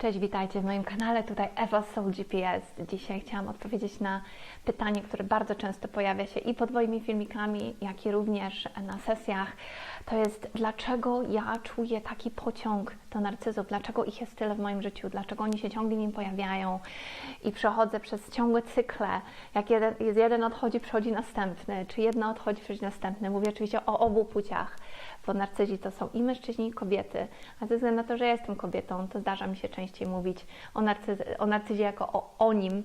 Cześć, witajcie w moim kanale, tutaj Ewa Soul GPS. Dzisiaj chciałam odpowiedzieć na pytanie, które bardzo często pojawia się i pod moimi filmikami, jak i również na sesjach. To jest, dlaczego ja czuję taki pociąg do narcyzów, dlaczego ich jest tyle w moim życiu, dlaczego oni się ciągle nim pojawiają i przechodzę przez ciągłe cykle. Jak jeden, jeden odchodzi, przychodzi następny, czy jedna odchodzi, przychodzi następny. Mówię oczywiście o obu płciach bo narcyzi to są i mężczyźni, i kobiety. A ze względu na to, że ja jestem kobietą, to zdarza mi się częściej mówić o, narcyzie, o narcyzie jako o, o nim,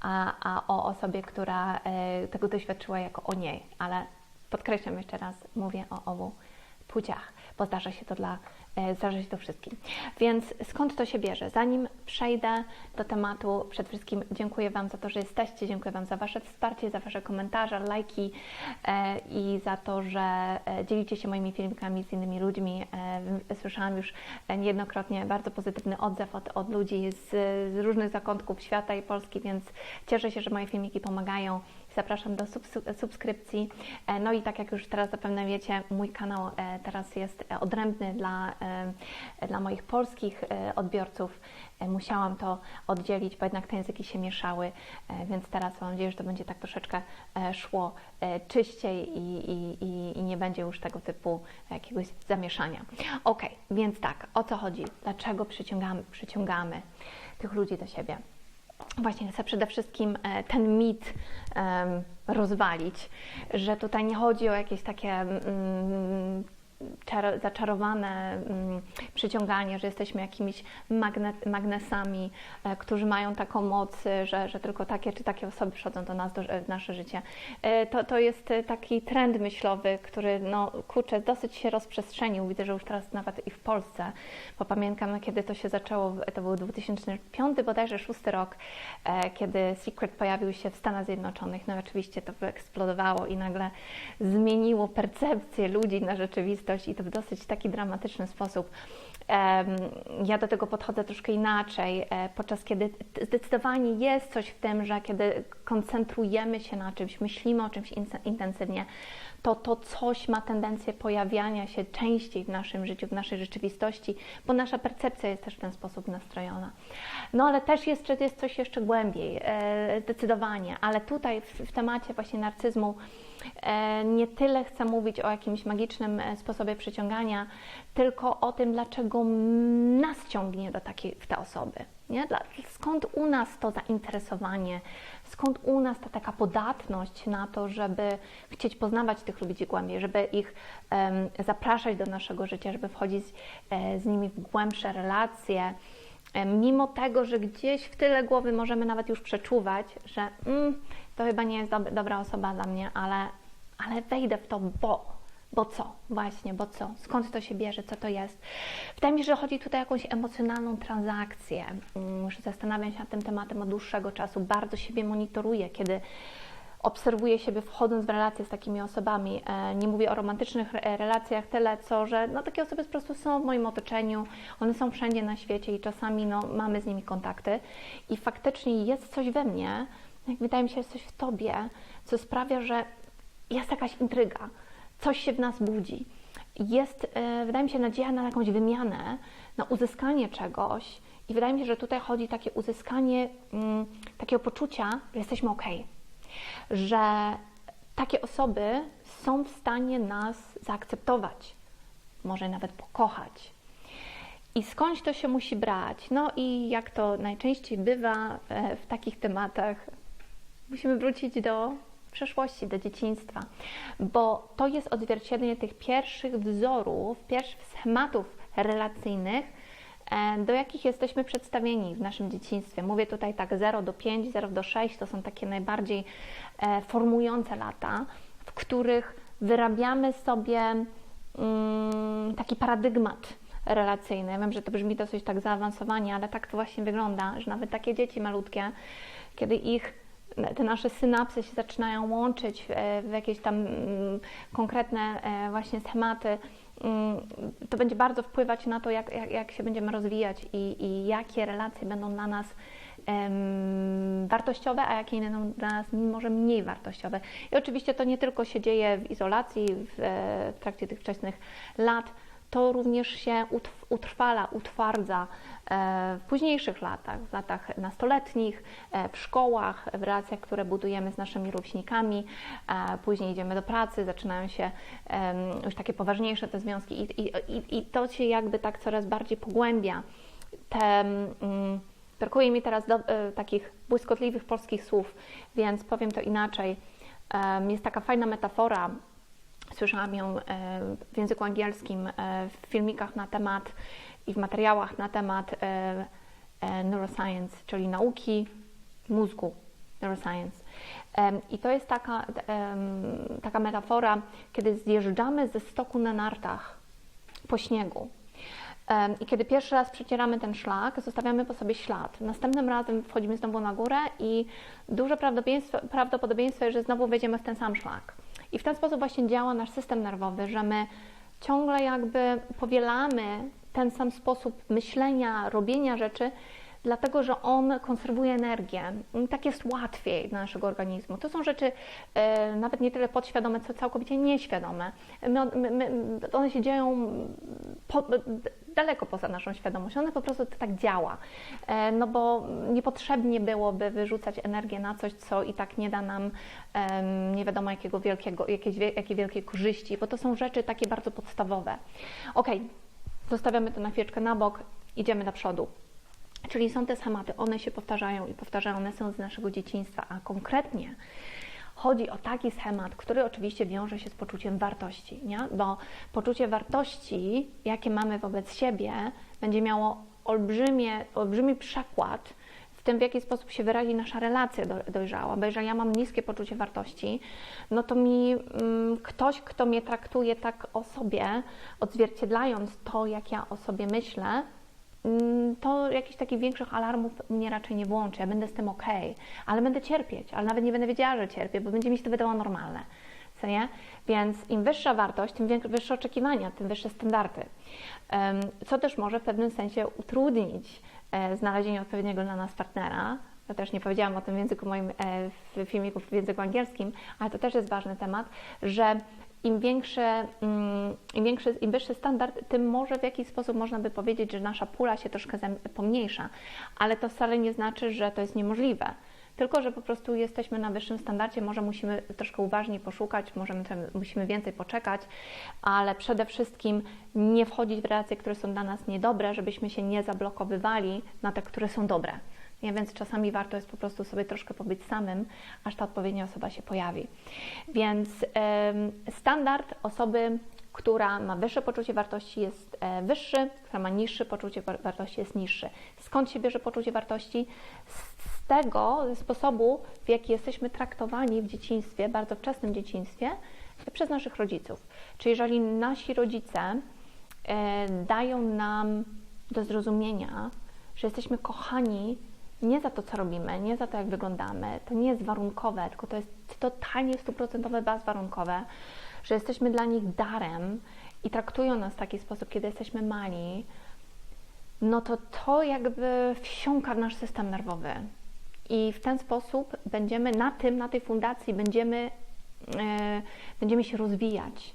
a, a o osobie, która e, tego doświadczyła jako o niej. Ale podkreślam jeszcze raz, mówię o obu płciach, bo zdarza się to dla E, zdarza się to wszystkim. Więc skąd to się bierze? Zanim przejdę do tematu, przede wszystkim dziękuję Wam za to, że jesteście, dziękuję Wam za Wasze wsparcie, za Wasze komentarze, lajki e, i za to, że e, dzielicie się moimi filmikami z innymi ludźmi. Słyszałam już niejednokrotnie bardzo pozytywny odzew od, od ludzi z, z różnych zakątków świata i Polski, więc cieszę się, że moje filmiki pomagają zapraszam do subskrypcji. No i tak jak już teraz zapewne wiecie, mój kanał teraz jest odrębny dla E, dla moich polskich e, odbiorców. E, musiałam to oddzielić, bo jednak te języki się mieszały, więc teraz mam nadzieję, że to będzie tak troszeczkę szło czyściej i, i, i nie będzie już tego typu jakiegoś zamieszania. Ok, więc tak, o co chodzi? Dlaczego przyciągamy, przyciągamy tych ludzi do siebie? Właśnie chcę przede wszystkim ten mit rozwalić, że tutaj nie chodzi o jakieś takie um, zaczarowane mm, przyciąganie, że jesteśmy jakimiś magnesami, e, którzy mają taką moc, że, że tylko takie czy takie osoby przychodzą do nas, do, w nasze życie. E, to, to jest taki trend myślowy, który, no kurczę, dosyć się rozprzestrzenił. Widzę, że już teraz nawet i w Polsce, bo pamiętam, kiedy to się zaczęło, to był 2005 bodajże szósty rok, e, kiedy Secret pojawił się w Stanach Zjednoczonych. No oczywiście to wyeksplodowało i nagle zmieniło percepcję ludzi na rzeczywistość rzeczywistość i to w dosyć taki dramatyczny sposób. Ja do tego podchodzę troszkę inaczej, e, podczas kiedy zdecydowanie jest coś w tym, że kiedy koncentrujemy się na czymś, myślimy o czymś intensywnie, to to coś ma tendencję pojawiania się częściej w naszym życiu, w naszej rzeczywistości, bo nasza percepcja jest też w ten sposób nastrojona. No ale też jest, jest coś jeszcze głębiej, e, zdecydowanie, ale tutaj w, w temacie właśnie narcyzmu nie tyle chcę mówić o jakimś magicznym e, sposobie przyciągania, tylko o tym, dlaczego nas ciągnie do takiej, w te osoby. Nie? Skąd u nas to zainteresowanie, skąd u nas ta taka podatność na to, żeby chcieć poznawać tych ludzi głębiej, żeby ich um, zapraszać do naszego życia, żeby wchodzić e, z nimi w głębsze relacje, e, mimo tego, że gdzieś w tyle głowy możemy nawet już przeczuwać, że mm, to chyba nie jest dobra osoba dla mnie, ale, ale wejdę w to, bo bo co? Właśnie, bo co? Skąd to się bierze? Co to jest? Wydaje mi się, że chodzi tutaj o jakąś emocjonalną transakcję. Już zastanawiam się nad tym tematem od dłuższego czasu. Bardzo siebie monitoruję, kiedy obserwuję siebie wchodząc w relacje z takimi osobami. E, nie mówię o romantycznych relacjach tyle, co że no, takie osoby po prostu są w moim otoczeniu, one są wszędzie na świecie i czasami no, mamy z nimi kontakty. I faktycznie jest coś we mnie, jak wydaje mi się, jest coś w tobie, co sprawia, że jest jakaś intryga coś się w nas budzi. Jest, e, wydaje mi się, nadzieja na jakąś wymianę, na uzyskanie czegoś, i wydaje mi się, że tutaj chodzi takie uzyskanie mm, takiego poczucia, że jesteśmy ok, że takie osoby są w stanie nas zaakceptować, może nawet pokochać. I skądś to się musi brać? No i jak to najczęściej bywa e, w takich tematach, musimy wrócić do przeszłości, do dzieciństwa, bo to jest odzwierciedlenie tych pierwszych wzorów, pierwszych schematów relacyjnych, e, do jakich jesteśmy przedstawieni w naszym dzieciństwie. Mówię tutaj tak 0 do 5, 0 do 6 to są takie najbardziej e, formujące lata, w których wyrabiamy sobie mm, taki paradygmat relacyjny. Ja wiem, że to brzmi dosyć tak zaawansowanie, ale tak to właśnie wygląda, że nawet takie dzieci malutkie, kiedy ich te nasze synapsy się zaczynają łączyć w, w jakieś tam mm, konkretne e, właśnie schematy, mm, to będzie bardzo wpływać na to, jak, jak, jak się będziemy rozwijać i, i jakie relacje będą dla nas wartościowe, a jakie będą dla nas może mniej wartościowe. I oczywiście to nie tylko się dzieje w izolacji w, e, w trakcie tych wczesnych lat, to również się utrwala, utwardza e, w późniejszych latach, w latach nastoletnich, e, w szkołach, w relacjach, które budujemy z naszymi rówieśnikami. E, Później idziemy do pracy, zaczynają się już takie poważniejsze te związki i, i, i, to się jakby tak coraz bardziej pogłębia. Te, mm, brakuje mi teraz do, takich błyskotliwych polskich słów, więc powiem to inaczej. Jest taka fajna metafora, Słyszałam ją e, w języku angielskim, e, w filmikach na temat i w materiałach na temat e, neuroscience, czyli nauki mózgu, neuroscience. I to jest taka, taka metafora, kiedy zjeżdżamy ze stoku na nartach po śniegu. I kiedy pierwszy raz przecieramy ten szlak, zostawiamy po sobie ślad. Następnym razem wchodzimy znowu na górę i duże prawdopodobieństwo, prawdopodobieństwo że znowu wejdziemy w ten sam szlak. I w ten sposób właśnie działa nasz system nerwowy, że my ciągle jakby powielamy ten sam sposób myślenia, robienia rzeczy, dlatego że on konserwuje energię. Tak jest łatwiej dla naszego organizmu. To są rzeczy e, nawet nie tyle podświadome, co całkowicie nieświadome. My, my, my, one się dzieją po, daleko poza naszą świadomością. One po prostu tak działa. E, no bo niepotrzebnie byłoby wyrzucać energię na coś, co i tak nie da nam em, nie wiadomo jakiego wielkiego, jakieś, wie- jakie wielkie korzyści, bo to są rzeczy takie bardzo podstawowe. Okej, zostawiamy to na chwileczkę na bok, idziemy do przodu. Czyli są te schematy, one się powtarzają i powtarzają, one są z naszego dzieciństwa, a konkretnie chodzi o taki schemat, który oczywiście wiąże się z poczuciem wartości, nie? bo poczucie wartości, jakie mamy wobec siebie, będzie miało olbrzymie, olbrzymi przekład w tym, w jaki sposób się wyrazi nasza relacja do, dojrzała. Bo jeżeli ja mam niskie poczucie wartości, no to mi mm, ktoś, kto mnie traktuje tak o sobie, odzwierciedlając to, jak ja o sobie myślę, to jakichś takich większych alarmów mnie raczej nie włączy. Ja będę z tym ok, ale będę cierpieć, ale nawet nie będę wiedziała, że cierpię, bo będzie mi się to wydawało normalne. Co nie? Więc im wyższa wartość, tym wyższe oczekiwania, tym wyższe standardy. Co też może w pewnym sensie utrudnić e, znalezienie odpowiedniego dla nas partnera. Ja też nie powiedziałam o tym w języku moim, e, w filmiku w języku angielskim, ale to też jest ważny temat, że im większy, mm, im większy, im wyższy standard, tym może w jakiś sposób można by powiedzieć, że nasza pula się troszkę pomniejsza, ale to wcale nie znaczy, że to jest niemożliwe. Tylko, że po prostu jesteśmy na wyższym standardzie, może musimy troszkę uważniej poszukać, możemy, musimy więcej poczekać, ale przede wszystkim nie wchodzić w relacje, które są dla nas niedobre, żebyśmy się nie zablokowywali na te, które są dobre. Nie? Więc czasami warto jest po prostu sobie troszkę pobyć samym, aż ta odpowiednia osoba się pojawi. Więc standard osoby, która ma wyższe poczucie wartości jest e, wyższy, która ma niższe poczucie wa- wartości jest niższy. Skąd się bierze poczucie wartości? Z z tego ze sposobu, w jaki jesteśmy traktowani w dzieciństwie, bardzo wczesnym dzieciństwie, przez naszych rodziców. Czyli jeżeli nasi rodzice e, dają nam do zrozumienia, że jesteśmy kochani nie za to, co robimy, nie za to, jak wyglądamy, to nie jest warunkowe, tylko to jest totalnie stuprocentowe, bezwarunkowe, że jesteśmy dla nich darem i traktują nas w taki sposób, kiedy jesteśmy mali, no to to jakby wsiąka w nasz system nerwowy. I w ten sposób będziemy na tym, na tej fundacji będziemy, e, będziemy się rozwijać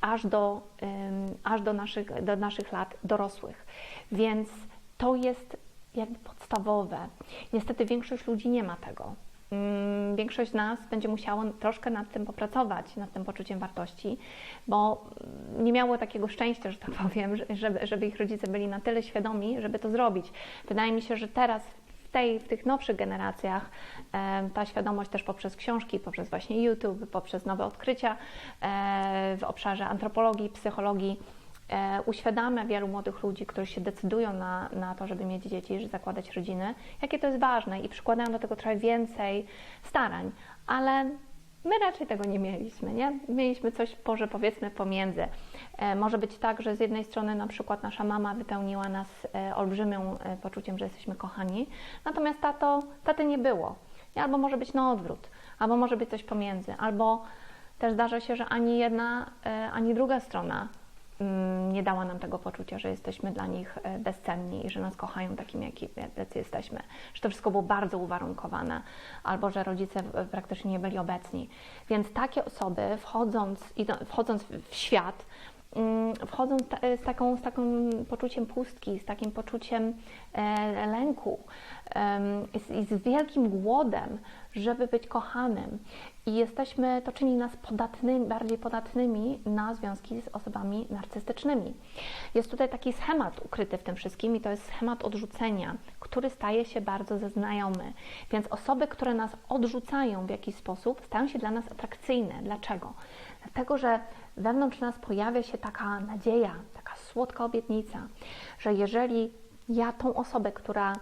aż do, em, aż do, naszych, do naszych lat dorosłych. Więc to jest jakby podstawowe. Niestety większość ludzi nie ma tego. Mm, Większość z nas będzie musiało troszkę nad tym popracować, nad tym poczuciem wartości, bo nie miało takiego szczęścia, że tak powiem, że- żeby, żeby ich rodzice byli na tyle świadomi, żeby to zrobić. Wydaje mi się, że teraz w, tej, w tych nowszych generacjach ta świadomość też poprzez książki, poprzez właśnie YouTube, poprzez nowe odkrycia e, w obszarze antropologii, psychologii uświadamia wielu młodych ludzi, którzy się decydują na, na to, żeby mieć dzieci, żeby zakładać rodziny, jakie to jest ważne i przykładają do tego trochę więcej starań, ale my raczej tego nie mieliśmy, nie? Mieliśmy coś może powiedzmy pomiędzy. E, może być tak, że z jednej strony na przykład nasza mama wypełniła nas e, olbrzymią e, poczuciem, że jesteśmy kochani, natomiast tato, taty nie było. Albo może być na odwrót, albo może być coś pomiędzy, albo też zdarza się, że ani jedna, e, ani druga strona nie dała nam tego poczucia, że jesteśmy dla nich e, bezcenni i że nas kochają takimi, jaki- jacy jesteśmy. Że to wszystko było bardzo uwarunkowane, albo że rodzice e, praktycznie nie byli obecni. Więc takie osoby, wchodząc, wchodząc w świat, mm, wchodzą z, ta, z, taką, z takim poczuciem pustki, z takim poczuciem e, lęku i z wielkim głodem, żeby być kochanym. I jesteśmy, to czyni nas podatnymi, bardziej podatnymi na związki z osobami narcystycznymi. Jest tutaj taki schemat ukryty w tym wszystkim i to jest schemat odrzucenia, który staje się bardzo zeznajomy. Więc osoby, które nas odrzucają w jakiś sposób, stają się dla nas atrakcyjne. Dlaczego? Dlatego, że wewnątrz nas pojawia się taka nadzieja, taka słodka obietnica, że jeżeli ja tą osobę, która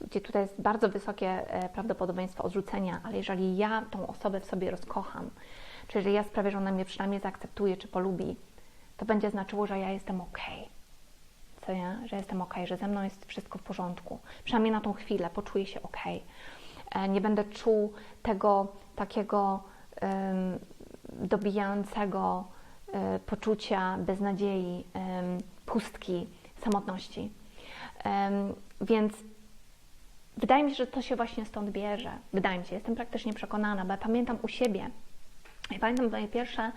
gdzie tutaj jest bardzo wysokie e, prawdopodobieństwo odrzucenia, ale jeżeli ja tą osobę w sobie rozkocham, czyli jeżeli ja sprawię, że ona mnie przynajmniej zaakceptuje czy polubi, to będzie znaczyło, że ja jestem ok. Co ja? Że jestem ok, że ze mną jest wszystko w porządku. Przynajmniej na tą chwilę poczuję się ok. E, nie będę czuł tego takiego um, dobijającego um, poczucia beznadziei, um, pustki, samotności. Więc Wydaje mi się, że to się właśnie stąd bierze. Wydaje mi się, jestem praktycznie przekonana, bo ja pamiętam u siebie. Ja pamiętam moje pierwsze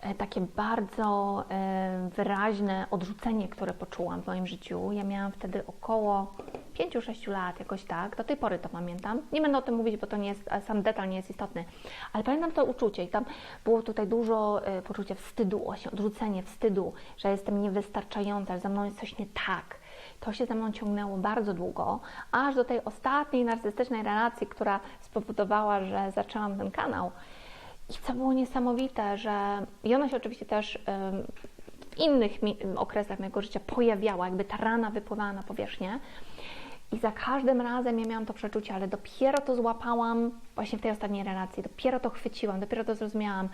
e, takie bardzo e, wyraźne odrzucenie, które poczułam w moim życiu. Ja miałam wtedy około 5-6 lat, jakoś tak. Do tej pory to pamiętam. Nie będę o tym mówić, bo to nie jest, sam detal nie jest istotny, ale pamiętam to uczucie i tam było tutaj dużo e, poczucia wstydu, odrzucenie wstydu, że jestem niewystarczająca, że ze mną jest coś nie tak to się ze mną ciągnęło bardzo długo, aż do tej ostatniej narcystycznej relacji, która spowodowała, że zaczęłam ten kanał. I co było niesamowite, że i ona się oczywiście też w innych okresach mojego życia pojawiała, jakby ta rana wypływała na powierzchnię. I za każdym razem ja miałam to przeczucie, ale dopiero to złapałam właśnie w tej ostatniej relacji, dopiero to chwyciłam, dopiero to zrozumiałam,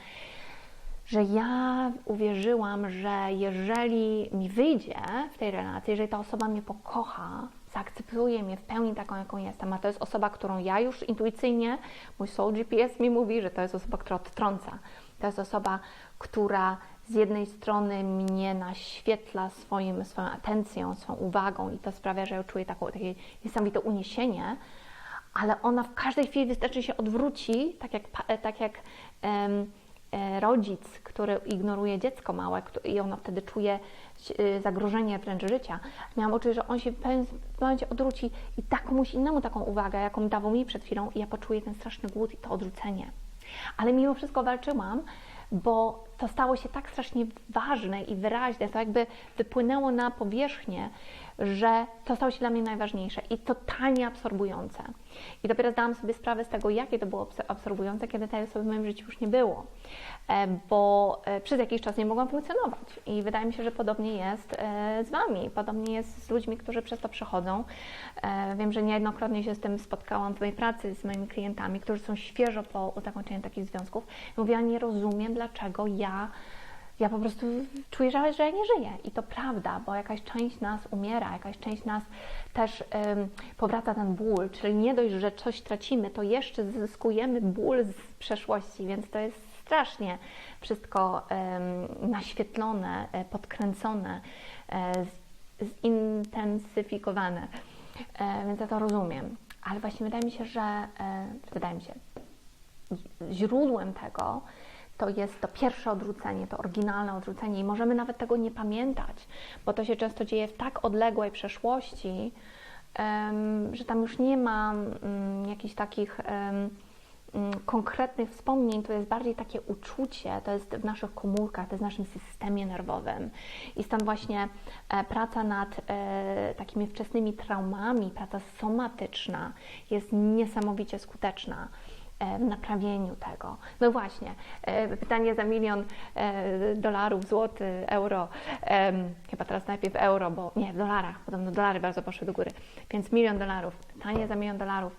że ja uwierzyłam, że jeżeli mi wyjdzie w tej relacji, jeżeli ta osoba mnie pokocha, zaakceptuje mnie w pełni taką, jaką jestem, a to jest osoba, którą ja już intuicyjnie, mój soul GPS mi mówi, że to jest osoba, która odtrąca. To jest osoba, która z jednej strony mnie naświetla swoim, swoją atencją, swoją uwagą i to sprawia, że ja czuję taką, takie niesamowite uniesienie, ale ona w każdej chwili wystarczy się odwróci, tak jak, tak jak um, rodzic, który ignoruje dziecko małe i ono wtedy czuje e, zagrożenie wręcz życia, miałam oczy, że on się w pewnym momencie odwróci i da komuś innemu taką uwagę, jaką dawał mi przed chwilą i ja poczuję ten straszny głód i to odrzucenie. Ale mimo wszystko walczyłam, bo to stało się tak strasznie ważne i wyraźne, to jakby wypłynęło na powierzchnię, że to stało się dla mnie najważniejsze i totalnie absorbujące. I dopiero zdałam sobie sprawę z tego, jakie to było absorbujące, kiedy tej osoby w moim życiu już nie było, e, bo e, przez jakiś czas nie mogłam funkcjonować. I wydaje mi się, że podobnie jest e, z Wami, podobnie jest z ludźmi, którzy przez to przechodzą. Wiem, że niejednokrotnie się z tym spotkałam w mojej pracy z moimi klientami, którzy są świeżo po zakończeniu takich związków. Mówię, ja nie rozumiem, dlaczego ja ja po prostu czuję, że, że ja nie żyję. I to prawda, bo jakaś część nas umiera, jakaś część nas też powraca ten ból, czyli nie dość, że coś tracimy, to jeszcze zyskujemy ból z przeszłości, więc to jest strasznie wszystko naświetlone, e, podkręcone, e, zintensyfikowane. E, więc ja to rozumiem. Ale właśnie wydaje mi się, że wydaje mi się, źródłem tego to jest to pierwsze odrzucenie, to oryginalne odrzucenie i możemy nawet tego nie pamiętać, bo to się często dzieje w tak odległej przeszłości, że tam już nie ma um, jakichś takich um, konkretnych wspomnień, to jest bardziej takie uczucie, to jest w naszych komórkach, to jest w naszym systemie nerwowym. I stąd właśnie e, praca nad e, takimi wczesnymi traumami, praca somatyczna jest niesamowicie skuteczna w naprawieniu tego. No właśnie, e, pytanie za milion e, dolarów, złoty, euro, chyba teraz najpierw euro, bo nie, w dolarach, podobno dolary bardzo poszły do góry, więc milion dolarów, pytanie za milion dolarów.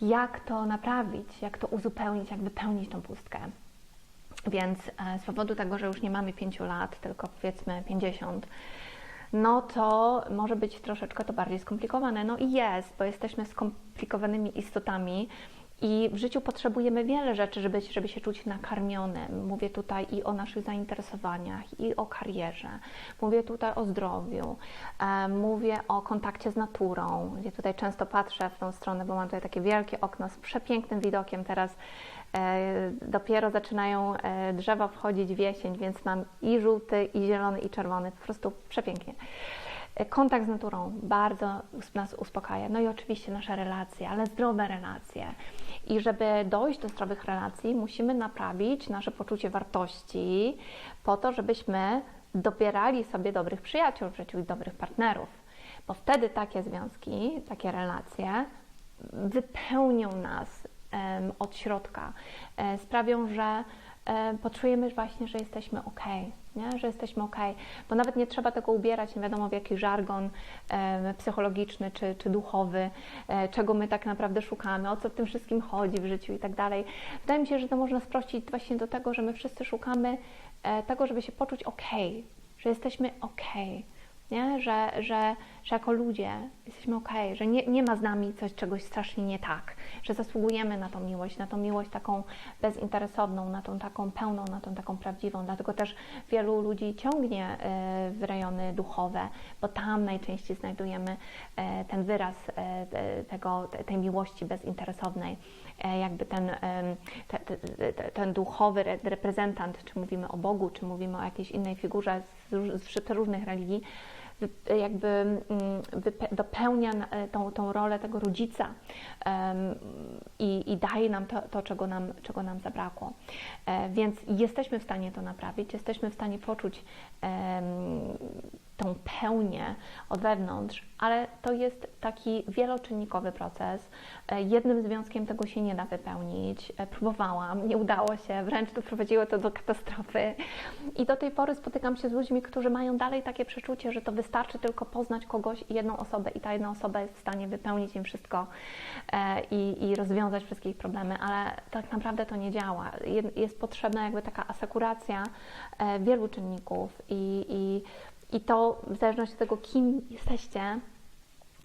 Jak to naprawić, jak to uzupełnić, jak wypełnić tą pustkę? Więc e, z powodu tego, że już nie mamy pięciu lat, tylko powiedzmy 50, no to może być troszeczkę to bardziej skomplikowane. No i jest, bo jesteśmy skomplikowanymi istotami, i w życiu potrzebujemy wiele rzeczy, żeby, żeby się czuć nakarmionym. Mówię tutaj i o naszych zainteresowaniach, i o karierze. Mówię tutaj o zdrowiu. E, mówię o kontakcie z naturą, tutaj często patrzę w tą stronę, bo mam tutaj takie wielkie okno z przepięknym widokiem teraz E, dopiero zaczynają e, drzewa wchodzić w jesień, więc mam i żółty, i zielony, i czerwony. Po prostu przepięknie. E, Kontakt z naturą bardzo nas uspokaja. No i oczywiście nasze relacje, ale zdrowe relacje. I żeby dojść do zdrowych relacji, musimy naprawić nasze poczucie wartości po to, żebyśmy dobierali sobie dobrych przyjaciół w życiu i dobrych partnerów. Bo wtedy takie związki, takie relacje wypełnią nas em, od środka, e, sprawią, że poczujemy właśnie, że jesteśmy ok, nie? że jesteśmy ok, bo nawet nie trzeba tego ubierać, nie wiadomo w jaki żargon psychologiczny czy, czy duchowy, e, czego my tak naprawdę szukamy, o co w tym wszystkim chodzi w życiu i tak dalej. Wydaje mi się, że to można sprościć właśnie do tego, że my wszyscy szukamy e, tego, żeby się poczuć ok, że jesteśmy ok nie? Że, że, że jako ludzie jesteśmy ok, że nie, nie ma z nami coś, czegoś strasznie nie tak, że zasługujemy na tą miłość, na tą miłość taką bezinteresowną, na tą taką pełną, na tą taką prawdziwą. Dlatego też wielu ludzi ciągnie e, w rejony duchowe, bo tam najczęściej znajdujemy e, ten wyraz te- tego, te- tej miłości bezinteresownej e, jakby ten, em, te, te, te, ten duchowy re- reprezentant, czy mówimy o Bogu, czy mówimy o jakiejś innej figurze z, róż- z przeróżnych religii, jakby mm, dopełnia e, tą, tą rolę tego rodzica i, i daje nam to, to czego, nam, czego nam zabrakło. E, Więc jesteśmy w stanie to naprawić, jesteśmy w stanie poczuć tą pełnię od wewnątrz, ale to jest taki wieloczynnikowy proces. E, Jednym związkiem tego się nie da wypełnić. E, Próbowałam, nie udało się, wręcz doprowadziło to do katastrofy. I do tej pory spotykam się z ludźmi, którzy mają dalej takie przeczucie, że to wystarczy tylko poznać kogoś i jedną osobę i ta jedna osoba jest w stanie wypełnić im wszystko e, i, i rozwiązać wszystkie ich problemy, ale tak naprawdę to nie działa. Jest potrzebna jakby taka asekuracja wielu czynników i, i, i to w zależności od tego, kim jesteście,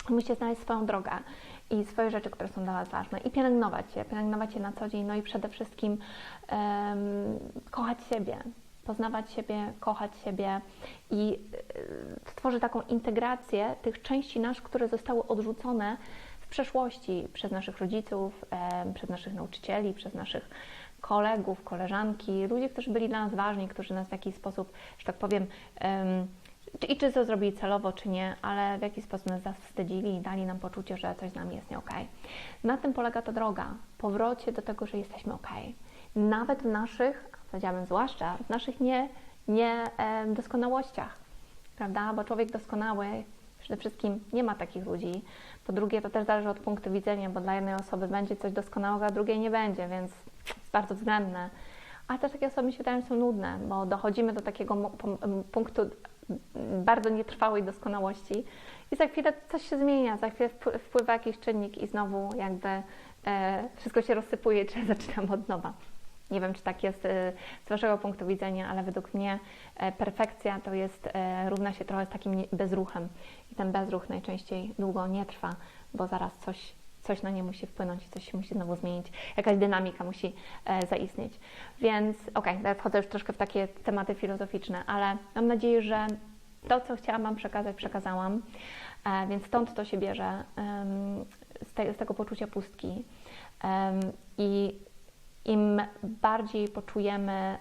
musicie znaleźć swoją drogę i swoje rzeczy, które są dla Was ważne. I pielęgnować je, pielęgnować je na co dzień, no i przede wszystkim em, kochać siebie, poznawać siebie, kochać siebie i e, stworzyć taką integrację tych części nasz, które zostały odrzucone w przeszłości przez naszych rodziców, przez naszych nauczycieli, przez naszych kolegów, koleżanki, ludzi, którzy byli dla nas ważni, którzy nas w jakiś sposób, że tak powiem, i czy to zrobili celowo, czy nie, ale w jakiś sposób nas zawstydzili i dali nam poczucie, że coś z nami jest nie okej. Na tym polega ta droga, powrocie do tego, że jesteśmy okej. Nawet w naszych, powiedziałabym zwłaszcza, w naszych nie, nie em, doskonałościach, prawda? Bo człowiek doskonały przede wszystkim nie ma takich ludzi. Po drugie, to też zależy od punktu widzenia, bo dla jednej osoby będzie coś doskonałego, a drugiej nie będzie, więc jest bardzo względne. Ale też takie osoby mi się wydają są nudne, bo dochodzimy do takiego punktu bardzo nietrwałej doskonałości i za chwilę coś się zmienia, za chwilę wpł- wpływa jakiś czynnik i znowu jakby e, wszystko się rozsypuje, czy zaczynamy od nowa. Nie wiem, czy tak jest e, z Waszego punktu widzenia, ale według mnie e, perfekcja to jest, równa się trochę z takim bezruchem. I ten bezruch najczęściej długo nie trwa, bo zaraz coś, coś na nie musi wpłynąć coś się musi znowu zmienić. Jakaś dynamika musi e, zaistnieć. Więc okej, okay, wchodzę już troszkę w takie tematy filozoficzne, ale mam nadzieję, że to, co chciałam Wam przekazać, przekazałam. E, więc stąd to się bierze, z, te, z tego poczucia pustki. I im bardziej poczujemy,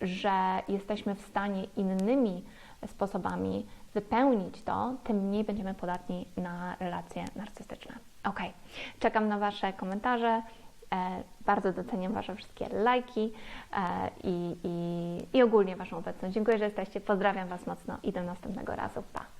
że jesteśmy w stanie innymi sposobami wypełnić to, tym mniej będziemy podatni na relacje narcystyczne. Ok, czekam na Wasze komentarze. E, bardzo doceniam Wasze wszystkie lajki e, i, i, i ogólnie Waszą obecność. Dziękuję, że jesteście. Pozdrawiam Was mocno i do następnego razu. Pa!